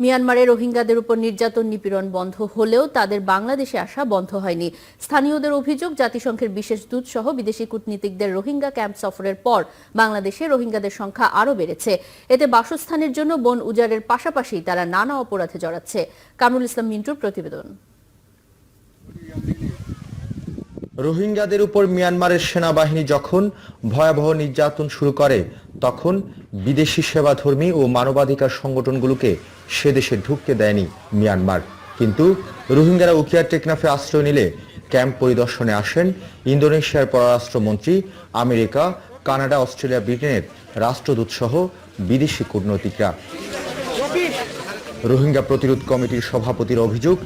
মিয়ানমারে রোহিঙ্গাদের উপর নির্যাতন নিপীড়ন বন্ধ হলেও তাদের বাংলাদেশে আসা বন্ধ হয়নি। স্থানীয়দের অভিযোগ, জাতিসংঘের বিশেষ দূত সহ বিদেশি কূটনীতিকদের রোহিঙ্গা ক্যাম্প সফরের পর বাংলাদেশে রোহিঙ্গাদের সংখ্যা আরও বেড়েছে। এতে বাসস্থানের জন্য বন উজাড়ের পাশাপাশি তারা নানা অপরাধে জড়াচ্ছে। কামরুল ইসলাম মিন্টুর প্রতিবেদন। রোহিঙ্গাদের উপর মিয়ানমারের সেনাবাহিনী যখন ভয়াবহ নির্যাতন শুরু করে, তখন বিদেশি সেবাধর্মী ও মানবাধিকার সংগঠনগুলোকে সে দেশে ঢুকতে দেয়নি মিয়ানমার। কিন্তু রোহিঙ্গারা উকিয়া টেকনাফে আশ্রয় নিলে ক্যাম্প পরিদর্শনে আসেন ইন্দোনেশিয়ার পররাষ্ট্রমন্ত্রী, আমেরিকা, কানাডা, অস্ট্রেলিয়া, ব্রিটেনের রাষ্ট্রদূত সহ বিদেশি কূটনৈতিকরা। রোহিঙ্গা প্রতিরোধ কমিটির সভাপতির অভিযোগ,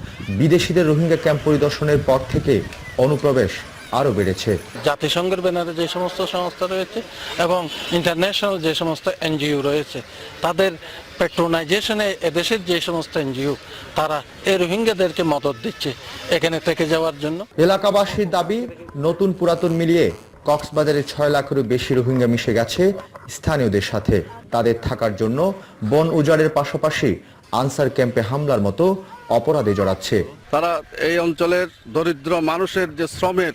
বিদেশিদের রোহিঙ্গা ক্যাম্প পরিদর্শনের পর থেকে অনুপ্রবেশ আরও বেড়েছে। জাতিসংঘের ব্যানারে যে সমস্ত সংস্থা রয়েছে এবং ইন্টারন্যাশনাল যে সমস্ত এনজিও রয়েছে তাদের পেট্রোনাইজেশনে এদেশের যে সমস্ত এনজিও তারা এই রোহিঙ্গাদেরকে মদত দিচ্ছে এখানে থেকে যাওয়ার জন্য। এলাকাবাসীর দাবি নতুন পুরাতন মিলিয়ে কক্সবাজারে ছয় লাখেরও বেশি রোহিঙ্গা মিশে গেছে স্থানীয়দের সাথে। তাদের থাকার জন্য বন উজাড়ের পাশাপাশি আনসার ক্যাম্পে হামলার মতো অপরাধে জড়াচ্ছে। তারা এই অঞ্চলের দরিদ্র মানুষের যে শ্রমের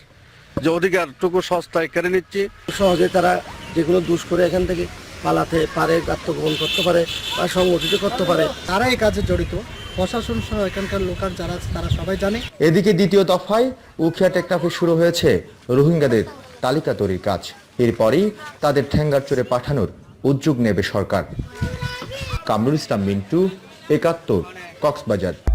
যে অধিকারটুকু সস্তায় কেড়ে নিচ্ছি। সহজে তারা যেগুলো দুষ করে এখান থেকে পালাতে পারে আত্মগোপন করতে পারে বা সংগঠিত করতে পারে তারা এই কাজে জড়িত। প্রশাসন সহ এখানকার লোকাল যারা আছে তারা সবাই জানে। এদিকে দ্বিতীয় দফায় উখিয়া টেকনাফে শুরু হয়েছে রোহিঙ্গাদের তালিকা তৈরির কাজ। এরপরই তাদের ঠ্যাঙ্গার চড়ে পাঠানোর উদ্যোগ নেবে সরকার। কামরুল ইসলাম মিন্টু একাত্তর কক্সবাজার।